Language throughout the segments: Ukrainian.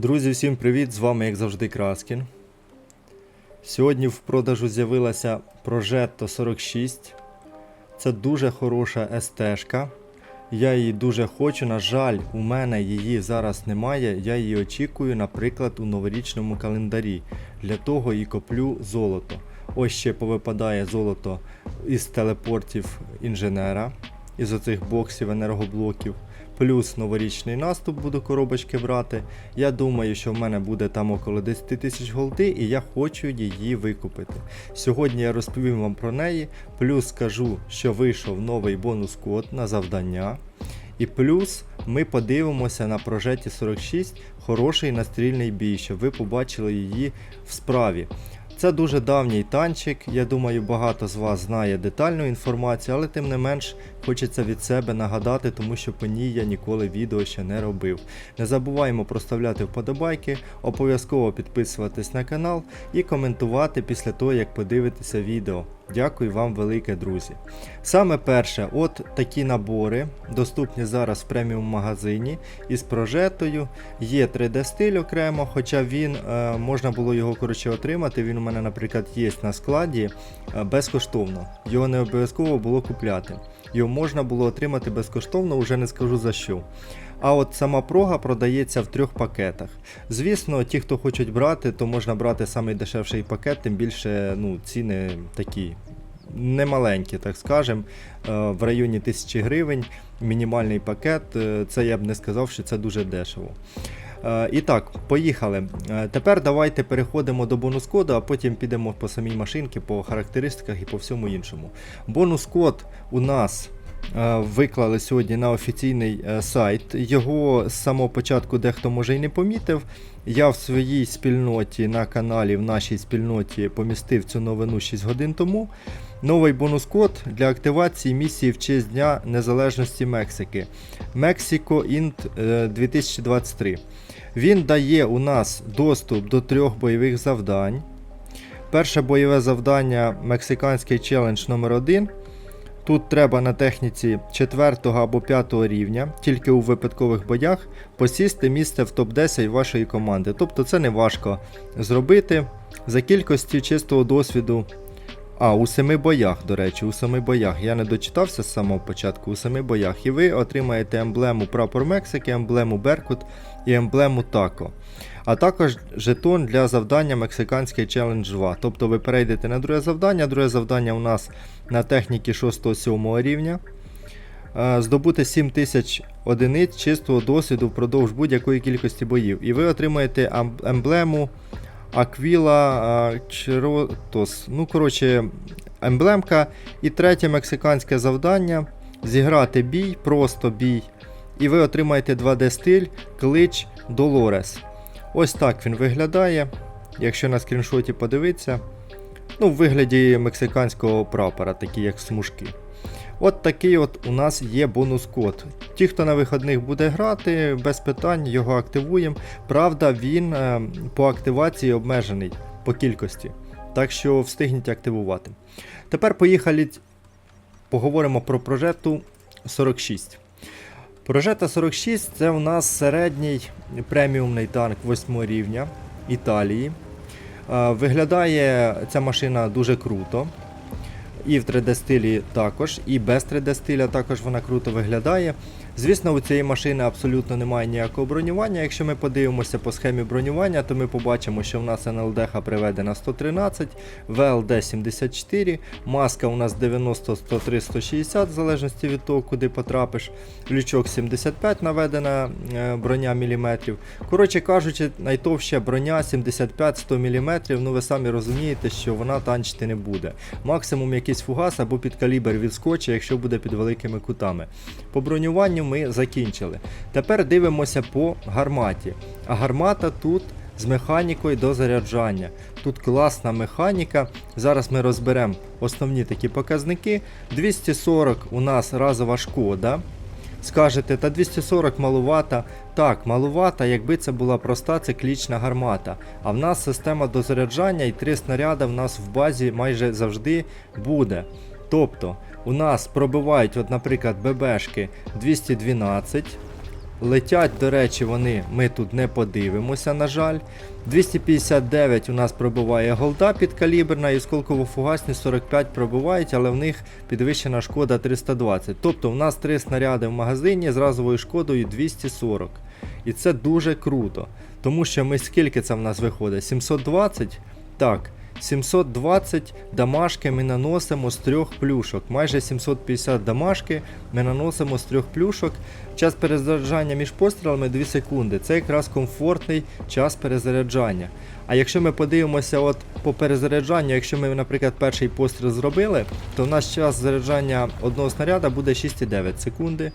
Друзі, всім привіт! З вами, як завжди, Краскін. Сьогодні в продажу з'явилася Progetto 46. Це дуже хороша СТ-шка. Я її дуже хочу. На жаль, у мене її зараз немає. Я її очікую, наприклад, у новорічному календарі. Для того і коплю золото. Ось ще повипадає золото із телепортів інженера, із оцих боксів енергоблоків. Плюс новорічний наступ буду коробочки брати. Я думаю, що в мене буде там около 10 тисяч голди, і я хочу її викупити. Сьогодні я розповім вам про неї, плюс скажу, що вийшов новий бонус-код на завдання. І плюс ми подивимося на прожеті 46 хороший настрільний бій, щоб ви побачили її в справі. Це дуже давній танчик. Я думаю, багато з вас знає детальну інформацію, але тим не менш хочеться від себе нагадати, тому що по ній я ніколи відео ще не робив. Не забуваємо проставляти вподобайки, обов'язково підписуватись на канал і коментувати після того, як подивитися відео. Дякую вам велике, друзі. Саме перше, от такі набори доступні зараз в преміум магазині із прожетою. Є 3D стиль окремо, хоча він е, можна було його коротше отримати. Він у мене, наприклад, є на складі е, безкоштовно. Його не обов'язково було купляти. Його можна було отримати безкоштовно, вже не скажу за що. А от сама прога продається в трьох пакетах. Звісно, ті, хто хочуть брати, то можна брати самий дешевший пакет, тим більше ну, ціни такі немаленькі, так скажем, е, в районі 1000 гривень. Мінімальний пакет. е, Це я б не сказав, що це дуже дешево. Е, І так, поїхали. Тепер давайте переходимо до бонус-коду, а потім підемо по самій машинці, по характеристиках і по всьому іншому. Бонус-код у нас виклали сьогодні на офіційний е, сайт. Його з самого початку дехто може і не помітив. Я в своїй спільноті на каналі, в нашій спільноті помістив цю новину 6 годин тому. Новий бонус-код для активації місії в честь Дня Незалежності Мексики. Mexico Int е, 2023. Він дає у нас доступ до трьох бойових завдань. Перше бойове завдання Мексиканський челендж номер 1 Тут треба на техніці 4 або 5 рівня, тільки у випадкових боях, посісти місце в топ-10 вашої команди. Тобто це не важко зробити за кількості чистого досвіду. А, у семи боях, до речі, у семи боях. Я не дочитався з самого початку, у семи боях. І ви отримаєте емблему Прапор Мексики, емблему Беркут і емблему Тако. А також жетон для завдання Мексиканський челендж 2. Тобто ви перейдете на друге завдання. Друге завдання у нас на техніки 6-7 рівня. Е, Здобути 7000 одиниць чистого досвіду впродовж будь-якої кількості боїв. І ви отримаєте ем- емблему Аквіла Чиротос. Ну, коротше, емблемка. І третє мексиканське завдання зіграти бій, просто бій. І ви отримаєте 2D стиль, клич Долорес. Ось так він виглядає. Якщо на скріншоті подивитися, ну, в вигляді мексиканського прапора, такі як смужки. От такий от у нас є бонус-код. Ті, хто на виходних буде грати, без питань його активуємо. Правда, він е, по активації обмежений по кількості. Так що встигніть активувати. Тепер поїхали, поговоримо про прожету 46. Прожета 46 це у нас середній преміумний танк 8 рівня Італії. Е, Виглядає ця машина дуже круто. І в 3D стилі також, і без 3D стиля також вона круто виглядає. Звісно, у цієї машини абсолютно немає ніякого бронювання. Якщо ми подивимося по схемі бронювання, то ми побачимо, що в нас НЛДХ приведена 113, ВЛД 74, маска у нас 90, 103, 160, в залежності від того, куди потрапиш. Лючок 75 наведена е, броня міліметрів. Коротше кажучи, найтовща броня 75-100 мм. Ну ви самі розумієте, що вона танчити не буде. Максимум якийсь фугас або під калібр відскочить, якщо буде під великими кутами. По бронюванню ми закінчили. Тепер дивимося по гарматі. А гармата тут з механікою до заряджання. Тут класна механіка. Зараз ми розберемо основні такі показники. 240 у нас разова шкода. Скажете, та 240 малувата. Так, малувата, якби це була проста циклічна гармата. А в нас система дозаряджання і три снаряди в нас в базі майже завжди буде. Тобто, у нас пробивають, от, наприклад, ББшки 212. летять, до речі, вони ми тут не подивимося, на жаль. 259 у нас пробиває голда підкаліберна і сколково-фугасні 45 пробивають, але в них підвищена шкода 320. Тобто у нас три снаряди в магазині з разовою шкодою 240. І це дуже круто. Тому що ми скільки це в нас виходить? 720? Так. 720 дамашки ми наносимо з трьох плюшок. Майже 750 дамашки ми наносимо з трьох плюшок. Час перезаряджання між пострілами 2 секунди. Це якраз комфортний час перезаряджання. А якщо ми подивимося от по перезаряджанню, якщо ми, наприклад, перший постріл зробили, то в нас час заряджання одного снаряда буде 6,9 секунди.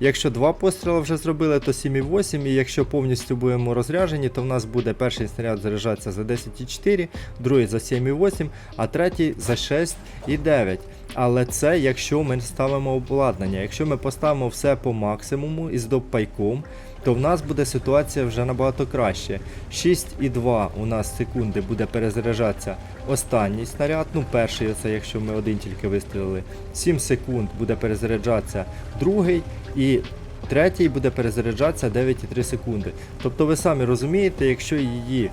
Якщо два постріли вже зробили, то 7,8, і якщо повністю будемо розряджені, то в нас буде перший снаряд заряджатися за 10,4, другий за 7,8, а третій за 6,9. Але це якщо ми ставимо обладнання. Якщо ми поставимо все по максимуму із допайком, то в нас буде ситуація вже набагато краще. 6,2 у нас секунди буде перезаряджатися останній снаряд, ну перший, це якщо ми один тільки вистрілили. 7 секунд буде перезаряджатися другий і третій буде перезаряджатися 9,3 секунди. Тобто ви самі розумієте, якщо її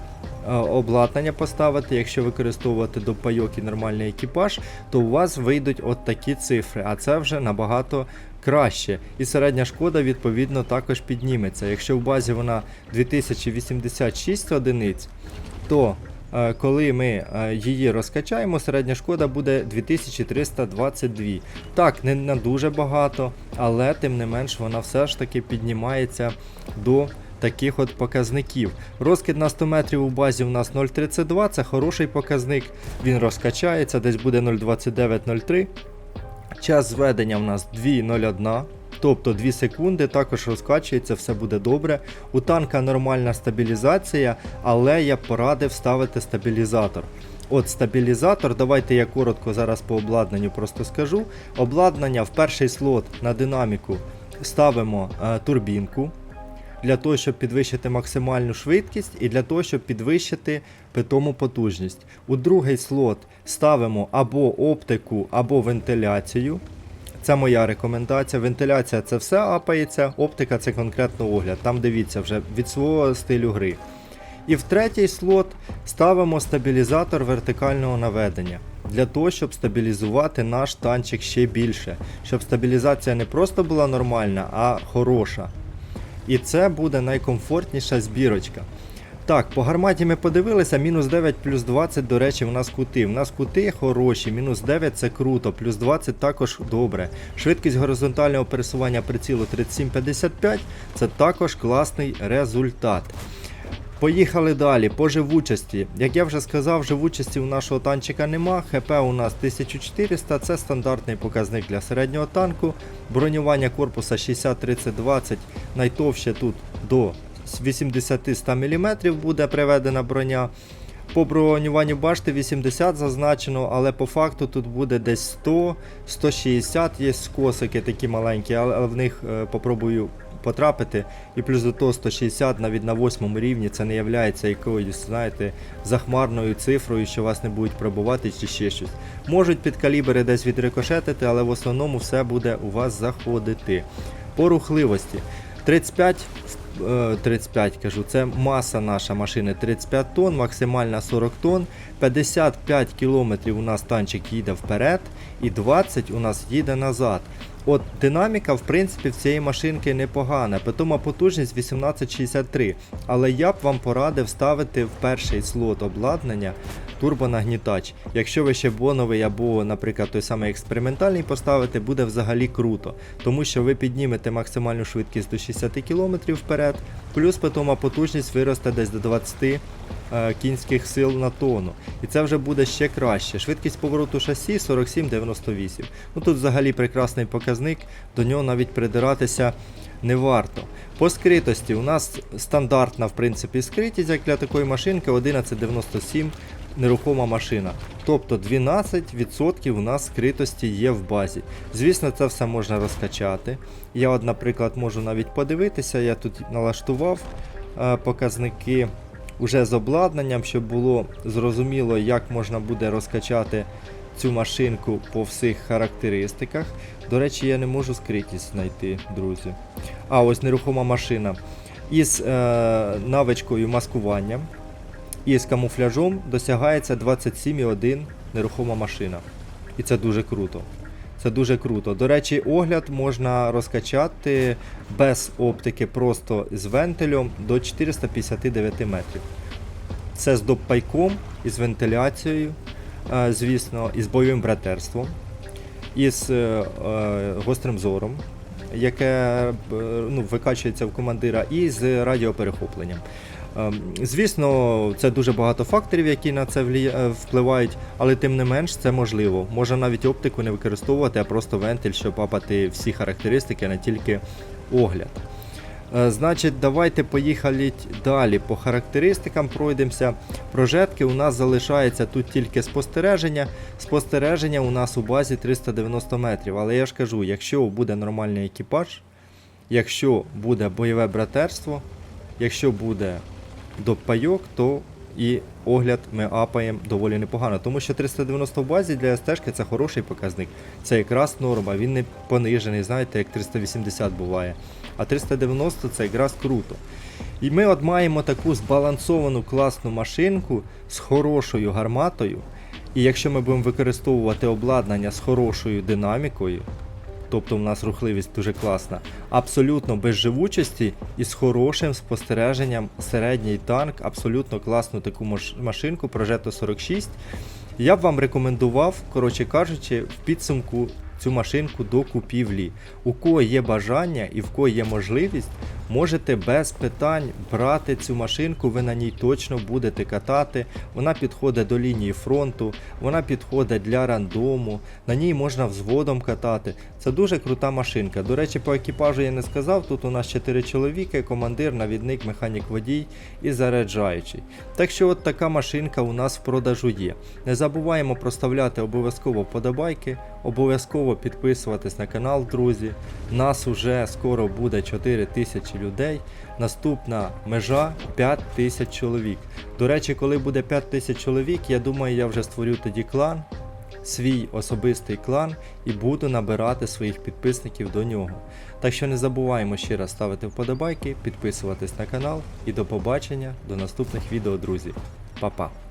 е, обладнання поставити, якщо використовувати допайок і нормальний екіпаж, то у вас вийдуть от такі цифри, а це вже набагато краще. І середня шкода відповідно також підніметься. Якщо в базі вона 2086 одиниць, то коли ми е, її розкачаємо, середня шкода буде 2322. Так, не на дуже багато, але тим не менш вона все ж таки піднімається до таких от показників. Розкид на 100 метрів у базі у нас 0,32, це хороший показник. Він розкачається, десь буде 0,29-0,3. Час зведення у нас 2.01. Тобто 2 секунди також розкачується, все буде добре. У танка нормальна стабілізація, але я порадив ставити стабілізатор. От стабілізатор, давайте я коротко зараз по обладнанню просто скажу. Обладнання в перший слот на динаміку ставимо е, турбінку для того, щоб підвищити максимальну швидкість і для того, щоб підвищити питому потужність. У другий слот ставимо або оптику, або вентиляцію. Це моя рекомендація. Вентиляція це все апається, оптика це конкретно огляд. Там дивіться вже від свого стилю гри. І в третій слот ставимо стабілізатор вертикального наведення. Для того, щоб стабілізувати наш танчик ще більше. Щоб стабілізація не просто була нормальна, а хороша. І це буде найкомфортніша збірочка. Так, по гарматі ми подивилися, мінус 9 плюс 20, до речі, у нас кути. У нас кути хороші, мінус 9 це круто, плюс 20 також добре. Швидкість горизонтального пересування прицілу 3755 це також класний результат. Поїхали далі по живучості. Як я вже сказав, живучості у нашого танчика нема. ХП у нас 1400, це стандартний показник для середнього танку. Бронювання корпуса 60-30-20, найтовще тут до 80-100 мм буде приведена броня. По бронюванню башти 80 зазначено, але по факту тут буде десь 100, 160 є скосики такі маленькі, але в них е, попробую потрапити. І плюс до того 160 навіть на 8 рівні це не є якоюсь, знаєте, захмарною цифрою, що вас не будуть пробувати чи ще щось. Можуть під калібри десь відрикошетити, але в основному все буде у вас заходити. По рухливості. 35 е, 35 кажу, це маса наша машини 35 тонн, максимальна 40 тонн, 55 кілометрів у нас танчик їде вперед і 20 у нас їде назад. От динаміка, в принципі, в цієї машинки непогана, питома потужність 1863. Але я б вам порадив ставити в перший слот обладнання турбонагнітач. Якщо ви ще боновий або, наприклад, той самий експериментальний поставите, буде взагалі круто, тому що ви піднімете максимальну швидкість до 60 км вперед, плюс питома потужність виросте десь до 20 е, кінських сил на тонну. І це вже буде ще краще. Швидкість повороту шасі 47-98. Ну тут взагалі прекрасний показник, до нього навіть придиратися не варто. По скритості у нас стандартна в принципі скритість, як для такої машинки 1197 нерухома машина. Тобто 12% у нас скритості є в базі. Звісно, це все можна розкачати. Я, от, наприклад, можу навіть подивитися, я тут налаштував е, показники уже з обладнанням, щоб було зрозуміло, як можна буде розкачати цю машинку по всіх характеристиках. До речі, я не можу скритість знайти, друзі. А, ось нерухома машина. Із е, навичкою маскування і з камуфляжом досягається 27,1 нерухома машина. І це дуже круто. Це дуже круто. До речі, огляд можна розкачати без оптики, просто з вентилем до 459 метрів. Це з доппайком, із вентиляцією, е, звісно, із бойовим братерством, із е, е, гострим зором, яке ну, викачується в командира, і з радіоперехопленням. Ем, Звісно, це дуже багато факторів, які на це е, впливають, але тим не менш це можливо. Можна навіть оптику не використовувати, а просто вентиль, щоб апати всі характеристики, не тільки огляд. Е, Значить, давайте поїхали далі. По характеристикам пройдемося. Прожетки у нас залишається тут тільки спостереження. Спостереження у нас у базі 390 метрів. Але я ж кажу, якщо буде нормальний екіпаж, якщо буде бойове братерство, якщо буде допайок, то і огляд ми апаємо доволі непогано. Тому що 390 в базі для СТ це хороший показник. Це якраз норма, він не понижений, знаєте, як 380 буває. А 390 це якраз круто. І ми от маємо таку збалансовану класну машинку з хорошою гарматою. І якщо ми будемо використовувати обладнання з хорошою динамікою, тобто у нас рухливість дуже класна, абсолютно без живучості і з хорошим спостереженням середній танк, абсолютно класну таку машинку Progetto 46. Я б вам рекомендував, коротше кажучи, в підсумку цю машинку до купівлі. У кого є бажання і в кого є можливість, можете без питань брати цю машинку, ви на ній точно будете катати. Вона підходить до лінії фронту, вона підходить для рандому, на ній можна взводом катати. Це дуже крута машинка. До речі, по екіпажу я не сказав. Тут у нас 4 чоловіки, командир, навідник, механік водій і заряджаючий. Так що от така машинка у нас в продажу є. Не забуваємо проставляти обов'язково вподобайки, обов'язково підписуватись на канал, друзі. Нас уже скоро буде 4 тисячі людей. Наступна межа 5 тисяч чоловік. До речі, коли буде 5 тисяч чоловік, я думаю, я вже створю тоді клан, свій особистий клан і буду набирати своїх підписників до нього. Так що не забуваємо ще раз ставити вподобайки, підписуватись на канал і до побачення до наступних відео, друзі. Па-па!